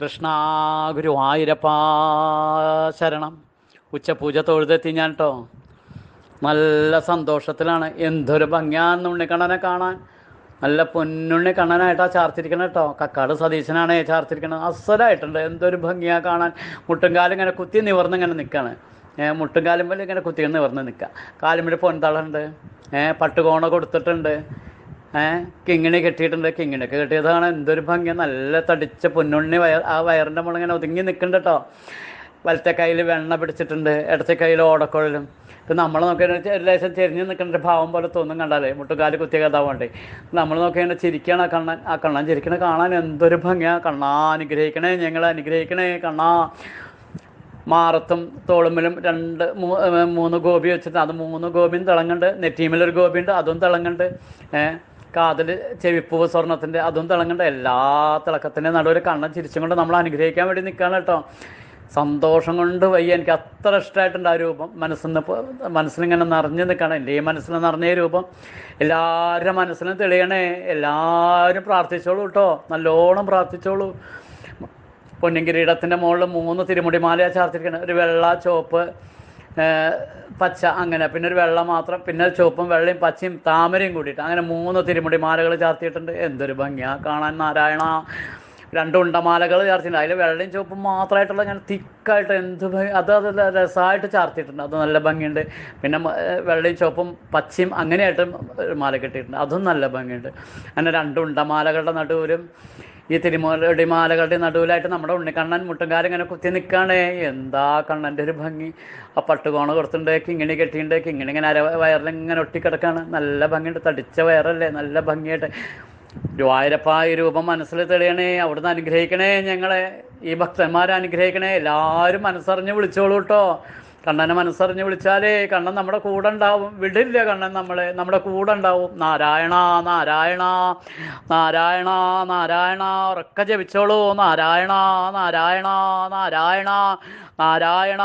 കൃഷ്ണ ആയിരപ്പാ ശരണം. ഉച്ചപൂജ തൊഴുതെത്തി ഞാൻ കേട്ടോ നല്ല സന്തോഷത്തിലാണ്. എന്തൊരു ഭംഗിയാന്ന് ഉണ്ണിക്കണ്ണനെ കാണാൻ. നല്ല പൊന്നുണ്ണി കണ്ണനായിട്ടാ ചാർത്തിരിക്കണം കേട്ടോ കക്കാട് സതീശനാണ് ചാർത്തിരിക്കണത്. അസലായിട്ടുണ്ട്. എന്തൊരു ഭംഗിയാണ് കാണാൻ. മുട്ടുംകാലം ഇങ്ങനെ കുത്തി നിവർന്ന് ഇങ്ങനെ നിൽക്കുകയാണ് ഏഹ് പോലെ ഇങ്ങനെ കുത്തി നിവർന്ന് നിൽക്കുക കാലുമ്പിൽ പൊൻതളുണ്ട്. പട്ടുകോണ കൊടുത്തിട്ടുണ്ട്. കിങ്ങിണി കെട്ടിയിട്ടുണ്ട്. കിങ്ങിണിയൊക്കെ കെട്ടിയതാണ്. എന്തൊരു ഭംഗി നല്ല തടിച്ച പൊന്നുണ്ണി വയർ ആ വയറിന്റെ മുളങ്ങനെ ഒതുങ്ങി നിൽക്കുന്നുണ്ട് കേട്ടോ വലത്തെ കയ്യിൽ വെണ്ണ പിടിച്ചിട്ടുണ്ട്. ഇടത്തെ കയ്യിൽ ഓടക്കുഴലും. ഇപ്പം നമ്മൾ നോക്കിയാൽ ഒരു ലേശം ചെരിഞ്ഞ് നിൽക്കേണ്ട. ഭാവം പോലെ തോന്നും കണ്ടാലേ. മുട്ടുകാൽ കുത്തിയ കഥ വേണ്ടേ നമ്മൾ നോക്കിയാൽ ചിരിക്കണം ആ കണ്ണൻ. ആ കണ്ണൻ ചിരിക്കണ കാണാൻ എന്തൊരു ഭംഗിയാണ് കണ്ണാ അനുഗ്രഹിക്കണേ ഞങ്ങളെ. അനുഗ്രഹിക്കണേ കണ്ണാ. മാറത്തും തോളുമ്പിലും രണ്ട് മൂന്ന് ഗോപി വെച്ചിട്ട് അത് മൂന്ന് ഗോപിയും തിളങ്ങുന്നുണ്ട് നെറ്റീമിലൊരു ഗോപിയുണ്ട്. അതും തിളങ്ങുന്നുണ്ട് ഏഹ് കാതിൽ ചെവിപ്പൂവ് സ്വർണത്തിന്റെ അതും തിളങ്ങേണ്ട എല്ലാ തിളക്കത്തിന്റെ നടുവിൽ കണ്ണൻ ചിരിച്ചും കൊണ്ട് നമ്മൾ അനുഗ്രഹിക്കാൻ വേണ്ടി നിൽക്കുകയാണ് കേട്ടോ. സന്തോഷം കൊണ്ട് വയ്യ. എനിക്ക് അത്ര ഇഷ്ടമായിട്ടുണ്ട് ആ രൂപം. മനസ്സിന്ന് മനസ്സിലിങ്ങനെ നിറഞ്ഞു നിൽക്കണം എന്റെ ഈ മനസ്സിൽ നിറഞ്ഞ രൂപം. എല്ലാവരുടെ മനസ്സിലും തെളിയണേ. എല്ലാവരും പ്രാർത്ഥിച്ചോളൂ കേട്ടോ. നല്ലോണം പ്രാർത്ഥിച്ചോളൂ. പൊന്നിൻ കിരീടത്തിന്റെ മുകളിൽ മൂന്ന് തിരുമുടിമാലയാണ് ചാർത്തിരിക്കണേ. ഒരു വെള്ള ചുവപ്പ് പച്ച അങ്ങനെ. പിന്നെ ഒരു വെള്ള മാത്രം. പിന്നെ ചുവപ്പും വെള്ളയും പച്ചയും താമരയും കൂടിയിട്ട്. അങ്ങനെ മൂന്ന് തിരുമുടി മാലകൾ ചാർത്തിയിട്ടുണ്ട്. എന്തൊരു ഭംഗിയാ. കാണാൻ നാരായണ. രണ്ട് ഉണ്ടമാലകൾ ചാർത്തിയിട്ടുണ്ട്. അതിൽ വെള്ളയും ചുവപ്പും മാത്രമായിട്ടുള്ള ഇങ്ങനെ തിക്കായിട്ട് എന്ത് അത് അത് രസമായിട്ട് ചാർത്തിയിട്ടുണ്ട്. അത് നല്ല ഭംഗിയുണ്ട്. പിന്നെ വെള്ളയും ചുവപ്പും പച്ചയും അങ്ങനെയായിട്ട് മാല കെട്ടിയിട്ടുണ്ട്. അതും നല്ല ഭംഗിയുണ്ട്. അങ്ങനെ രണ്ട് ഉണ്ടമാലകളുടെ നടുവിലും ഈ തിരുമുടി മാലകളുടെ നടുവിലായിട്ട് നമ്മുടെ ഉണ്ണിക്കണ്ണൻ മുട്ടുംകാലം ഇങ്ങനെ കുത്തി നിൽക്കുകയാണേ എന്താ കണ്ണന്റെ ഒരു ഭംഗി? ആ പട്ടുകോണ കൊടുത്തിട്ടുണ്ട് കിങ്ങിണി കെട്ടിയിട്ടുണ്ട് കിങ്ങിണി ഇങ്ങനെ അര വയറിൽ ഇങ്ങനെ ഒട്ടിക്കിടക്കാണ്. നല്ല ഭംഗിയുണ്ട്. തടിച്ച വയറല്ലേ? നല്ല ഭംഗിയായിട്ട്. ഗുരുവായൂരപ്പ ഈ രൂപം മനസ്സിൽ തെളിയണേ. അവിടുന്ന് അനുഗ്രഹിക്കണേ ഞങ്ങളെ. ഈ ഭക്തന്മാരെ അനുഗ്രഹിക്കണേ. എല്ലാവരും മനസ്സറിഞ്ഞ് വിളിച്ചോളൂ കേട്ടോ കണ്ണനെ മനസ്സറിഞ്ഞ് വിളിച്ചാലേ കണ്ണൻ നമ്മുടെ കൂടെ ഉണ്ടാവും. വിടില്ല കണ്ണൻ നമ്മളെ. നമ്മുടെ കൂടെ ഉണ്ടാവും. നാരായണ നാരായണ നാരായണ നാരായണ. ഉറക്ക ജപിച്ചോളൂ. നാരായണ നാരായണ നാരായണ നാരായണ.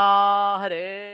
ഹരേ